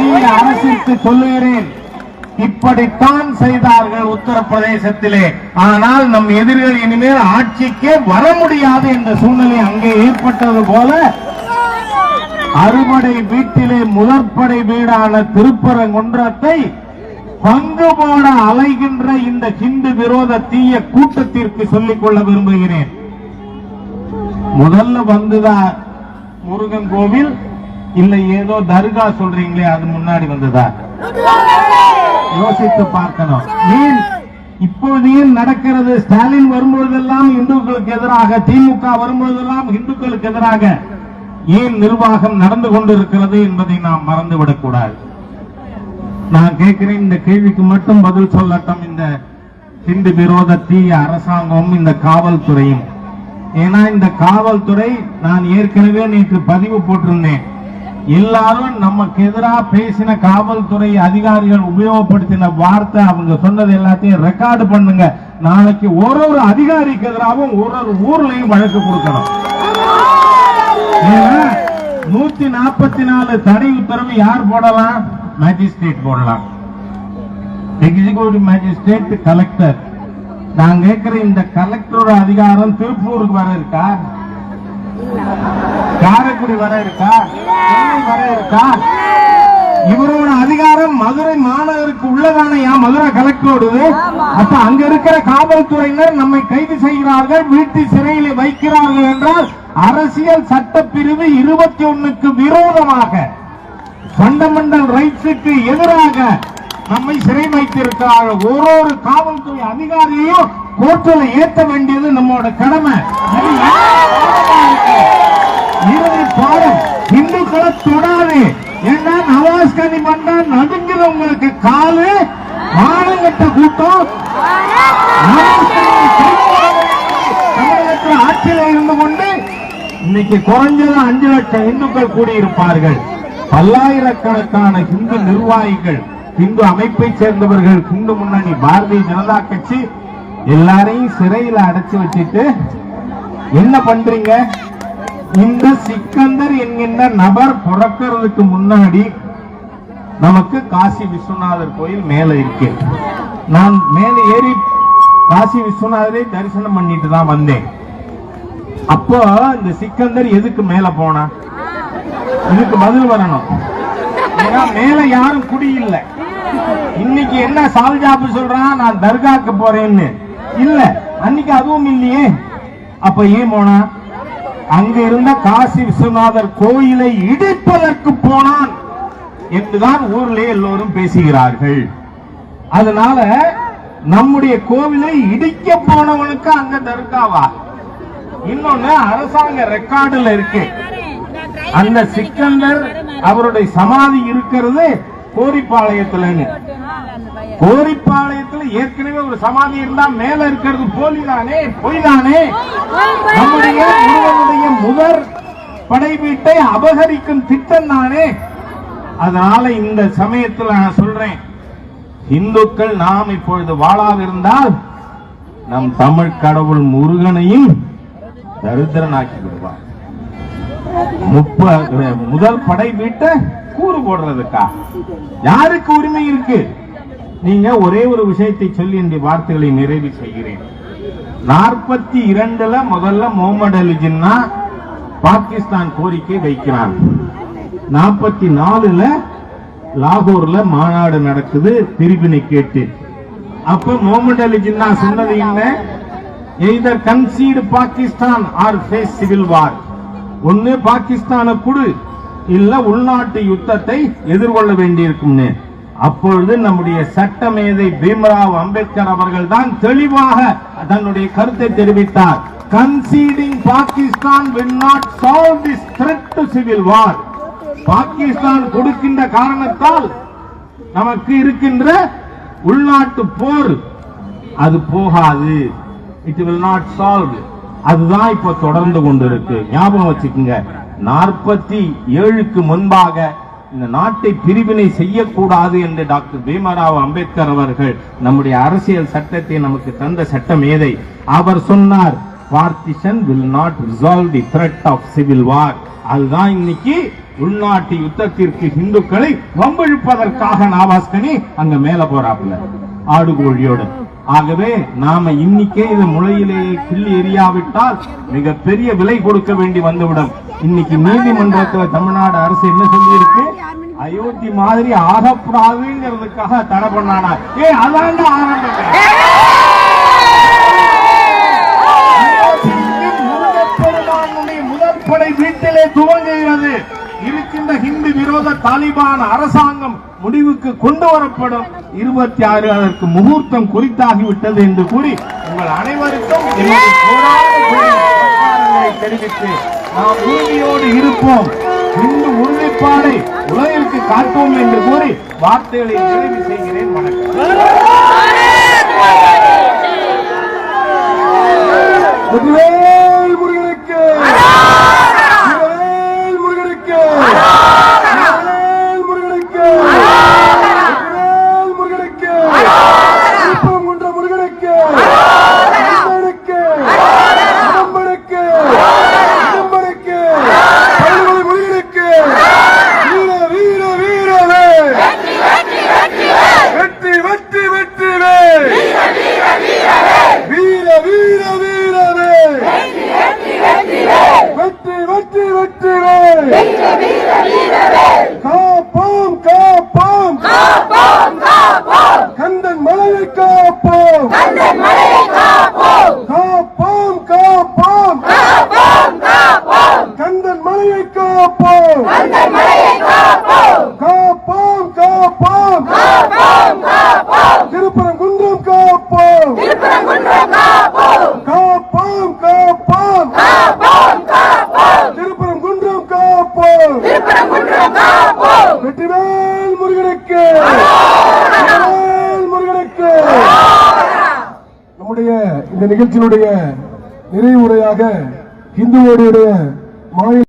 இந்த அரசிற்கு சொல்லுகிறேன். இப்படித்தான் செய்தார்கள் உத்தரப்பிரதேசத்திலே. ஆனால் நம் எதிரிகள் இனிமேல் ஆட்சிக்கே வர முடியாது என்ற சூழ்நிலை அங்கே ஏற்பட்டது போல அறுபடை வீட்டிலே முதற்படை வீடான திருப்பரங்குன்றத்தை பங்கு போட அலைகின்ற இந்த ஹிந்து விரோத தீய கூட்டத்திற்கு சொல்லிக் கொள்ள விரும்புகிறேன். முதல்ல வந்துதான் முருகன் கோவில் இல்ல ஏதோ தர்கா சொல்றீங்களே அது முன்னாடி வந்ததா? யோசித்து பார்க்கணும். ஏன்? இப்போது ஏன் நடக்கிறது? ஸ்டாலின் வரும்பொழுதெல்லாம் இந்துக்களுக்கு எதிராக திமுக வரும்பொழுதெல்லாம் இந்துக்களுக்கு எதிராக ஏன் நிர்வாகம் நடந்து கொண்டிருக்கிறது என்பதை நாம் மறந்துவிடக் கூடாது. நான் கேட்கிறேன் இந்த கேள்விக்கு மட்டும் பதில் சொல்லட்டும். இந்த ஹிந்து விரோத தீய அரசாங்கமும் இந்த காவல்துறையும். ஏன்னா இந்த காவல்துறை நான் ஏற்கனவே நேற்று பதிவு போட்டிருந்தேன். எல்லாரும் நமக்கு எதிராக பேசின காவல்துறை அதிகாரிகள் உபயோகப்படுத்தின வார்த்தை அவங்க சொன்னது எல்லாத்தையும் ரெக்கார்டு பண்ணுங்க. நாளைக்கு ஒரு ஒரு அதிகாரிக்கு எதிராகவும் ஒரு ஒரு ஊர்லயும் வழக்கு கொடுக்கணும். நூத்தி நாற்பத்தி நாலு தடை உத்தரவு யார் போடலாம்? மேஜிஸ்ட்ரேட் போடலாம். எக்ஸிகூட்டிவ் மேஜிஸ்ட்ரேட் கலெக்டர் நான் கேட்கிற இந்த கலெக்டரோட அதிகாரம் திருப்பூருக்கு வர இருக்கா? காரைக்குடி வர இருக்கா? வர இருக்கா? இவரோட அதிகாரம் மதுரை மாநகருக்கு உள்ளதானையா மதுரை கலெக்டரோடது? அப்ப அங்க இருக்கிற காவல்துறையினர் நம்மை கைது செய்கிறார்கள் வீட்டு சிறையில் வைக்கிறார்கள் என்றால் அரசியல் சட்டப்பிரிவு இருபத்தி ஒண்ணுக்கு விரோதமாக ஃபண்டமெண்டல் ரைட்ஸுக்கு எதிராக நம்மை சிறை வைத்திருக்கிறார்கள். ஒரு ஒரு காவல்துறை அதிகாரியையும் கோர்ட்டில் ஏற்ற வேண்டியது நம்மளோட கடமை. இறுதி பாடம் இந்துக்களை தொடாது. ஏன்னா நவாஸ் கனி பண்ணா நடுங்கிறவங்களுக்கு காலு? ஆளுங்கட்ட கூட்டம்? தமிழகத்தில் ஆட்சியில் இருந்து கொண்டு இன்னைக்கு குறைஞ்சது அஞ்சு லட்சம் இந்துக்கள் கூடியிருப்பார்கள். பல்லாயிரக்கணக்கான இந்து நிர்வாகிகள் இந்து அமைப்பை சேர்ந்தவர்கள் இந்து முன்னணி பாரதிய ஜனதா கட்சி எல்லாரையும் சிறையில் அடைச்சு வச்சுட்டு என்ன பண்றீங்க? இந்த சிக்கந்தர் என்கின்ற நபர் பிறக்கிறதுக்கு முன்னாடி நமக்கு காசி விஸ்வநாதர் கோயில் மேல இருக்கு. நான் மேல ஏறி காசி விஸ்வநாதரை தரிசனம் பண்ணிட்டு தான் வந்தேன். அப்போ இந்த சிக்கந்தர் எதுக்கு மேல போனா? இதுக்கு பதில் வரணும். ஏன்னா மேல யாரும் குடி இல்லை. இன்னைக்கு என்ன சால்ஜாப்பு சொல்றான்? நான் தர்காக்கு போறேன்னு. இல்ல அன்னைக்கு அதுவும் இல்லையே. அப்ப ஏன் போனா? அங்க இருந்த காசி விஸ்வநாதர் கோயிலை இடிப்பதற்கு போனான் என்றுதான் ஊர்ல எல்லோரும் பேசுகிறார்கள். அதனால நம்முடைய கோவிலை இடிக்க போனவனுக்கு அங்க தர்காவா? இன்னொன்னு அரசாங்க ரெக்கார்டுல இருக்கு. அந்த சிக்கந்தர் அவருடைய சமாதி இருக்கிறது கோரிப்பாளையத்துலன்னு. கோரிப்பாளையத்துல ஏற்கனவே ஒரு சமாதி இருந்தா மேல இருக்கிறது போலிதானே பொய்தானே? நம்முடைய படை வீட்டை அபகரிக்கும் திட்டம் தானே? அதனால இந்த சமயத்தில் நான் சொல்றேன் இந்துக்கள் நாம் இப்பொழுது வாழாவிருந்தால் நம் தமிழ் கடவுள் முருகனையும் தரித்திரனாக்கி விடுவார். முப்பது முதல் படை வீட்டை கூறு போடுறதுக்கா? யாருக்கு உரிமை இருக்கு? நீங்க ஒரே ஒரு விஷயத்தை சொல்லி இந்த வார்த்தைகளை நிறைவு செய்கிறேன். நாற்பத்தி இரண்டுல முதல்ல முகமது அலி ஜின்னா பாகிஸ்தான் கோரிக்கை வைக்கிறார். நாற்பத்தி நாலுல லாகூர்ல மாநாடு நடக்குது பிரிவினை கேட்டு. அப்ப முகமது அலி ஜின்னா சொன்னது என்ன? Either concede Pakistan or face civil war. ஒன்னு பாகிஸ்தான குடு இல்ல உள்நாட்டு யுத்தத்தை எதிர்கொள்ள வேண்டியிருக்கும்னு. அப்பொழுது நம்முடைய சட்டமேதை பீம்ராவ் அம்பேத்கர் அவர்கள் தான் தெளிவாக தன்னுடைய கருத்தை தெரிவித்தார். கன்சீடிங் Pakistan will not solve this threat to civil war. Pakistan கொடுக்கின்ற காரணத்தால் நமக்கு இருக்கின்ற உள்நாட்டு போர் அது போகாது. இட் வில் நாட் சால்வ் அதுதான் இப்ப தொடர்ந்து கொண்டிருக்கு. ஞாபகம் வச்சுக்கோங்க. நாற்பத்தி ஏழுக்கு முன்பாக இந்த நாட்டை பிரிவினை செய்யக்கூடாது என்று டாக்டர் பீமராவ் அம்பேத்கர் அவர்கள் நம்முடைய அரசியல் சட்டத்தை நமக்கு தந்த சட்டம் ஏதை? அவர் சொன்னார் partition will not resolve the threat of civil war அதுதான் இன்னைக்கு உள்நாட்டு யுத்தத்திற்கு இந்துக்களை வம்பிழுப்பதற்காக நாவாஸ்கனி அங்க மேல போறாப்புல ஆடு கோழியோடு ஆகவே நாம இன்னைக்கே இது முளையிலேயே கிள்ளி எரியாவிட்டால் மிக பெரிய விலை கொடுக்க வேண்டி வந்துவிடும். இன்னைக்கு நீதிமன்றத்துல தமிழ்நாடு அரசு என்ன சொல்லியிருக்கு? அயோத்தி மாதிரி ஆகக்கூடாதுங்கிறதுக்காக தடை பண்ணானா. ஏ அதான்டா ஆரம்பம். துவங்குகிறது இருக்கின்ற ஹிந்து விரோத தாலிபான் அரசாங்கம் முடிவுக்கு கொண்டு வரப்படும் இருபத்தி ஆறு அதற்கு முகூர்த்தம் குறித்தாகிவிட்டது என்று கூறி உங்கள் அனைவருக்கும் தெரிவித்து நாம் உறுதியோடு இருப்போம். இந்து உறுதிப்பாடை உலகிற்கு காட்டுவோம் என்று கூறி வார்த்தைகளை நிறைவு செய்கிறேன். வணக்கம் வெற்றிவேல் முருகனுக்கு வெற்றிவேல் முருகனுக்கு வெற்றிவேல் முருகனுக்கு வெற்றிவேல் முருகனுக்கு திருப்பரங்குன்ற முருகனுக்கு முருகனுக்கு இளம்பனுக்கு இளம்பனுக்கு பல்வழி முருகனுக்கு வீர வீர வீரவே வெற்றி வெற்றி வெற்றிவே வீர வீர வீரவே வெற்றி வெற்றி வெற்றிவே காப்போம் காப்போம் கந்தன் மலையை காப்போம் காப்போம் காப்போம் கந்தன் மலையை காப்போம் காப்போம் காப்போம் திருப்பரங்குன்றம் காப்போம் காப்போம். காப்போம் திருப்பரங்குன்றம் காப்போம். வெற்றிவேல் முருகனுக்கு. வெற்றிவேல் முருகனுக்கு. நம்முடைய இந்த நிகழ்ச்சியினுடைய நிறைவுரையாக இந்துவோடைய மாநில